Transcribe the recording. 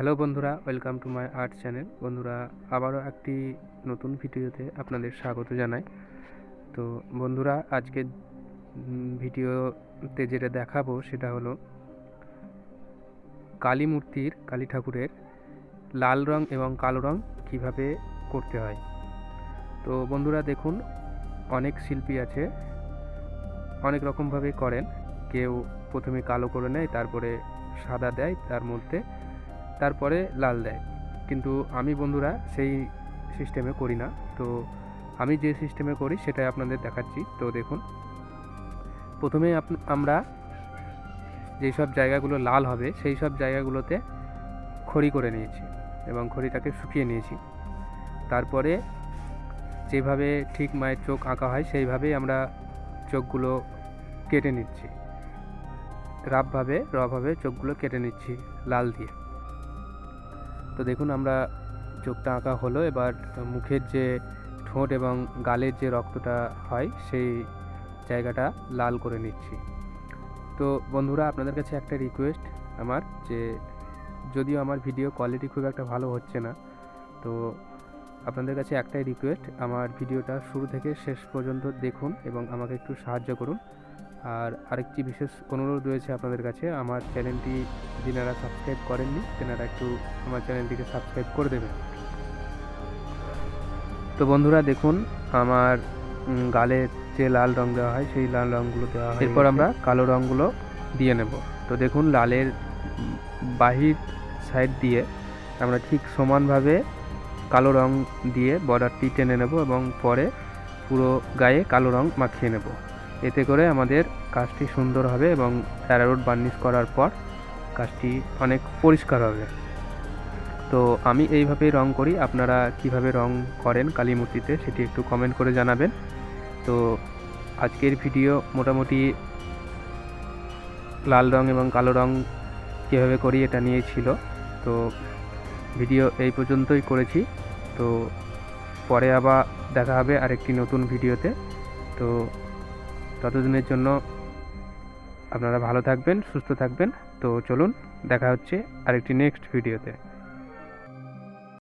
Hello বন্ধুরা, welcome to my art channel. বন্ধুরা, আবারও একটি নতুন ভিডিওতে আপনাদের স্বাগত জানাই। তো বন্ধুরা আজকে ভিডিওতে যেটা দেখাবো সেটা হলো কালী মূর্তির, কালী ঠাকুরের লাল রং এবং কালো রং কীভাবে করতে হয়। তো বন্ধুরা, দেখুন, অনেক শিল্পী আছে, অনেক রকমভাবে করেন। কেউ প্রথমে কালো করে নেয়, তারপরে সাদা দেয়, তার মধ্যে তারপরে লাল দেয়। কিন্তু আমি বন্ধুরা সেই সিস্টেমে করি না। তো আমি যে সিস্টেমে করি সেটাই আপনাদের দেখাচ্ছি। তো দেখুন। প্রথমে আমরা যেই সব জায়গাগুলো লাল হবে সেই সব জায়গাগুলোতে খড়ি করে নিয়েছি এবং খড়িটাকে শুকিয়ে নিয়েছি। তারপরে যেভাবে ঠিক মায়ের চোখ আঁকা হয় সেইভাবেই আমরা চোখগুলো কেটে নিচ্ছি। রাফভাবে রভাবে চোখগুলো কেটে নিচ্ছি লাল দিয়ে। তো দেখুন, আমরা চোখটা আঁকা হলো। এবার মুখের যে ঠোঁট এবং গালের যে রক্তটা হয়, সেই জায়গাটা লাল করে নিচ্ছি। তো বন্ধুরা, আপনাদের কাছে একটা রিকোয়েস্ট আমার যে, যদিও আমার ভিডিও কোয়ালিটি খুব একটা ভালো হচ্ছে না, তো আপনাদের কাছে একটাই রিকোয়েস্ট আমার ভিডিওটা শুরু থেকে শেষ পর্যন্ত দেখুন এবং আমাকে একটু সাহায্য করুন। আর আরেকটি বিশেষ অনুরোধ রয়েছে আপনাদের কাছে আমার চ্যানেলটি যিনারা সাবস্ক্রাইব করেননি তেনারা একটু আমার চ্যানেলটিকে সাবস্ক্রাইব করে দেবেন। তো বন্ধুরা দেখুন আমার গালে যে লাল রং দেওয়া হয় সেই লাল রঙগুলো দেওয়া হয় এরপর আমরা কালো রঙগুলো দিয়ে নেব। তো দেখুন লালের বাহির সাইড দিয়ে আমরা ঠিক সমানভাবে কালো রং দিয়ে বর্ডারটি টেনে নেব এবং পরে পুরো গায়ে কালো রং মাখিয়ে নেব। এতে করে আমাদের কাজটি সুন্দর হবে এবং প্যারারুট বার্নিশ করার পর কাজটি অনেক পরিষ্কার হবে। তো আমি এইভাবেই রং করি। আপনারা কীভাবে রং করেন কালী মূর্তিতে সেটি একটু কমেন্ট করে জানাবেন। তো আজকের ভিডিও মোটামুটি লাল রং এবং কালো রং কীভাবে করি এটা নিয়ে ছিল। তো ভিডিও এই পর্যন্তই করেছি। তো পরে আবার দেখা হবে আরেকটি নতুন ভিডিওতে। তো ততদিনের জন্য আপনারা ভালো থাকবেন সুস্থ থাকবেন। তো চলুন দেখা হচ্ছে আরেকটি নেক্সট ভিডিওতে